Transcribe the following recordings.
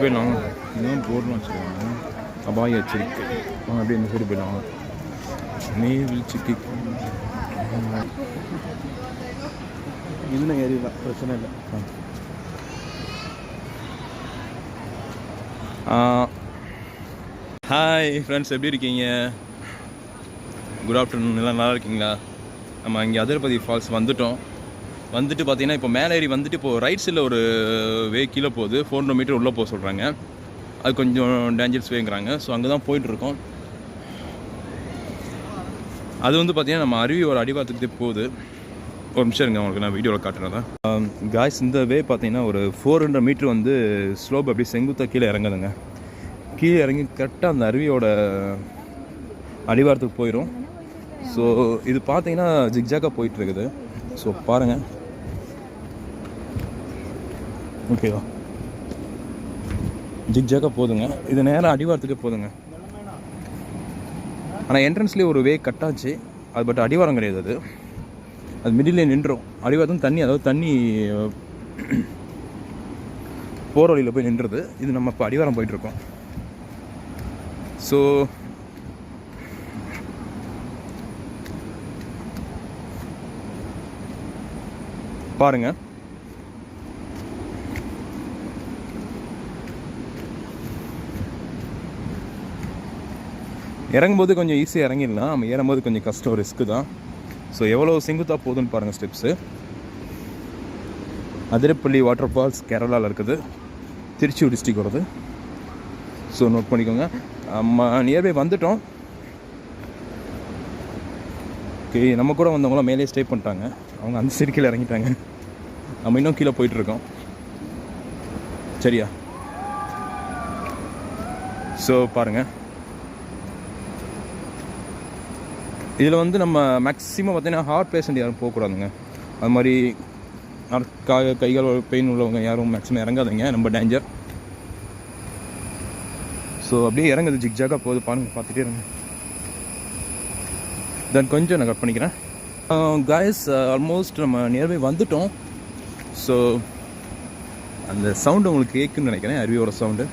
போயிடலாம் இன்னும் போர்டுலாம் வச்சுருக்காங்க. அபாய எச்சரிக்கை. அவங்க அப்படியே இந்த சைடு போயிடலாம். நீர்வீழ்ச்சிக்கு இன்னும் ஏறிடலாம் பிரச்சனை இல்லை. ஹாய் ஃப்ரெண்ட்ஸ் எப்படி இருக்கீங்க? குட் ஆஃப்டர்நூன் எல்லாம் நல்லா இருக்கீங்களா? நம்ம இங்கே அதிரபதி ஃபால்ஸ் வந்துட்டோம். வந்துட்டு பார்த்தீங்கன்னா இப்போ மேலே ஏறி வந்துட்டு இப்போ ரைட் சைடில் ஒரு வே கீழே போகுது. ஃபோர் ஹண்ட்ரட் மீட்டர் உள்ளே போக சொல்கிறாங்க அது கொஞ்சம் டேஞ்சர்ஸ் வேங்கிறாங்க ஸோ அங்கே தான் போயிட்டுருக்கோம். அது வந்து பார்த்தீங்கன்னா நம்ம அருவியோட அடிவாரத்துக்கு போகுது. ஒரு நிமிஷம் இருங்க உங்களுக்கு நான் வீடியோவில் காட்டுறேன் காய்ஸ் um, இந்த வே பார்த்தீங்கன்னா ஒரு ஃபோர் ஹண்ட்ரட் மீட்ரு வந்து ஸ்லோப் அப்படியே செங்குத்தாக கீழே இறங்குதுங்க. கீழே இறங்கி கரெக்டாக அந்த அருவியோட அடிவாரத்துக்கு போயிடும் ஸோ இது பார்த்தீங்கன்னா ஜிக்ஜாக்காக போயிட்டுருக்குது. ஸோ பாருங்கள் ஓகேவா ஜிக்ஜாக்காக போதுங்க. இது நேராக அடிவாரத்துக்கே போதுங்க. ஆனால் என்ட்ரன்ஸ்லேயே ஒரு வே கட்டாச்சு அது பட் அடிவாரம் கிடையாது அது. அது மிடிலே நின்றோம் அடிவாரத்தும் தண்ணி அதாவது தண்ணி போகிற வழியில் போய் நின்றுது. இது நம்ம இப்போ அடிவாரம் போயிட்டுருக்கோம். ஸோ பாருங்கள் இறங்கும்போது கொஞ்சம் ஈஸியாக இறங்கிடலாம். நம்ம ஏறும்போது கொஞ்சம் கஷ்டம் ரிஸ்க்கு தான். ஸோ எவ்வளோ செங்குத்தாக போகுதுன்னு பாருங்கள் ஸ்டெப்ஸு அதிரப்பள்ளி வாட்டர் ஃபால்ஸ் கேரளாவில் இருக்குது. திருச்சியூர் டிஸ்ட்ரிக் வருது ஸோ நோட் பண்ணிக்கோங்க. நம்ம நியர்பை வந்துட்டோம். ஓகே நம்ம கூட வந்தவங்களாம் மேலே ஸ்டே பண்ணிட்டாங்க. அவங்க அந்த சைடு கீழே இறங்கிட்டாங்க. நம்ம இன்னும் கீழே போயிட்டுருக்கோம். சரியா? ஸோ பாருங்கள் இதில் வந்து நம்ம மேக்ஸிமம் பார்த்தீங்கன்னா ஹார்ட் பேஷண்ட் யாரும் போகக்கூடாதுங்க. அது மாதிரி நட- கா- பெயின் உள்ளவங்க யாரும் மேக்ஸிமம் இறங்காதீங்க. ரொம்ப டேஞ்சர் ஸோ அப்படியே இறங்குது ஜிக்ஜாக்காக போகுது. பாருங்க பார்த்துட்டே இருங்க. தென் கொஞ்சம் நான் கட் பண்ணிக்கிறேன். காய்ஸ் ஆல்மோஸ்ட் நம்ம நியர்பை வந்துட்டோம். ஸோ அந்த சவுண்டு உங்களுக்கு கேட்குன்னு நினைக்கிறேன். அருவியோட சவுண்டு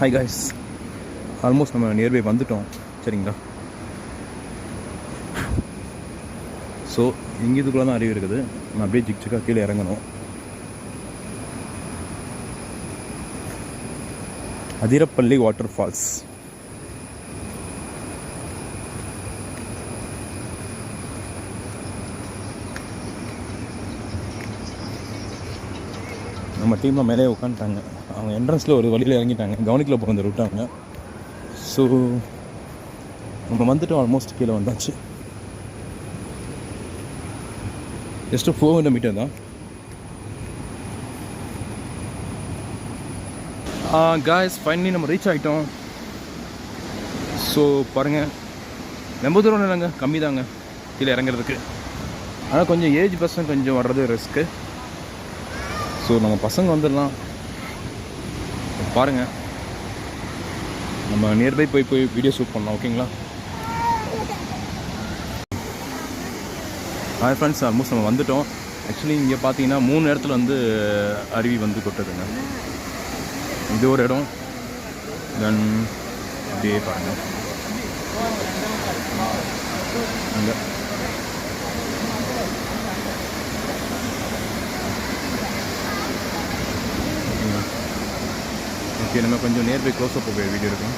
ஹாய் காய்ஸ் ஆல்மோஸ்ட் நம்ம நியர்பை வந்துட்டோம். சரிங்களா? ஸோ இங்கே இதுக்குள்ளே தான் அறிவு இருக்குது. நான் அப்படியே ஜிக்ஜிக்காக கீழே இறங்கணும். அதிரப்பள்ளி வாட்டர் ஃபால்ஸ் நம்ம டீமில் மேலே உட்காந்துட்டாங்க. அவங்க என்ட்ரன்ஸில் ஒரு வழியில் இறங்கிட்டாங்க. கவனிக்கல போகிற அந்த ரூட்டாங்க ஸோ நம்ம வந்துட்டோம் ஆல்மோஸ்ட் கீழே வந்தாச்சு. ஜஸ்ட்டு ஃபோர் ஹண்ட்ரட் மீட்டர் தான். காய்ஸ் ஃபைனலி நம்ம ரீச் ஆகிட்டோம் ஸோ பாருங்கள் ரொம்ப தூரம் இல்லைங்க கம்மி தாங்க. கீழே இறங்குறதுக்கு. ஆனால் கொஞ்சம் ஏஜ் பர்சன் கொஞ்சம் வர்றது ரிஸ்க்கு ஸோ நம்ம பசங்க வந்துடலாம். பாருங்கள் நம்ம நியர்பை போய் போய் வீடியோ ஷூட் பண்ணலாம் ஓகேங்களா ஹாய் ஃப்ரெண்ட்ஸ் ஆல்மோஸ்ட் நம்ம வந்துட்டோம். ஆக்சுவலி இங்கே பார்த்தீங்கன்னா மூணு இடத்துல வந்து அருவி வந்து கொட்டுதுங்க இது ஒரு இடம். தென் அப்படியே பாருங்கள் இங்கே. ஓகே நம்ம கொஞ்சம் நியர்பை க்ளோஸ் அப் வீடியோ இருக்கும்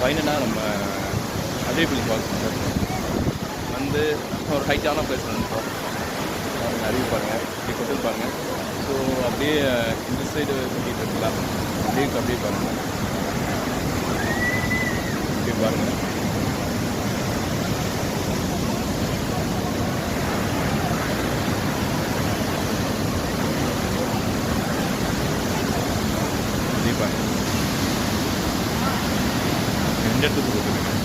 ஃபைனலாக நம்ம அதே அதேபள்ளி ஃபால்ஸ் வந்து ஒரு ஹைட்டான பிளேஸ் வந்துட்டோம் நிறைய பாருங்கள் இப்படி கொட்டல் பாருங்கள் ஸோ அப்படியே இந்த சைடு சுற்றிட்டு இருக்கலாம். அப்படியே அப்படியே பாருங்கள் இப்படி பாருங்கள் இப்படி பாருங்கள் 戦略ってことでね。